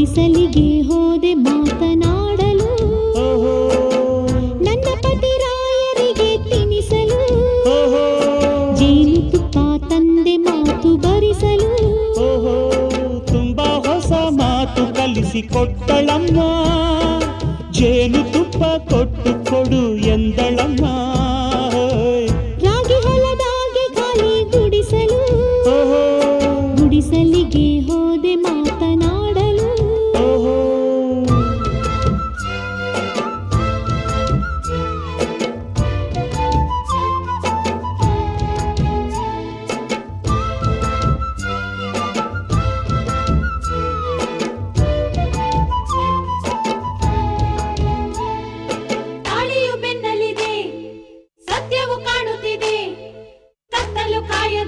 ಪಿಸಲಿಗೆ ಹೋದೆ ಮಾತನಾಡಲು. ನನ್ನ ಪತಿ ರಾಯರಿಗೆ ತಿನಿಸಲು. ಜೇನು ತುಪ್ಪ ತಂದೆ ಮಾತು ಬರಿಸಲು. ತುಂಬಾ ಹೊಸ ಮಾತು ಕಲಿಸಿ ಕೊಟ್ಟಳಮ್ಮ. ಜೇನು ತುಪ್ಪ ಕೊಟ್ಟು ಕೊಡು ಎಂದಳಮ್ಮ. ರಾಗಿ ಖಾಲಿ ಗುಡಿಸಲು. ಗುಡಿಸಲಿಗೆ ಹೋ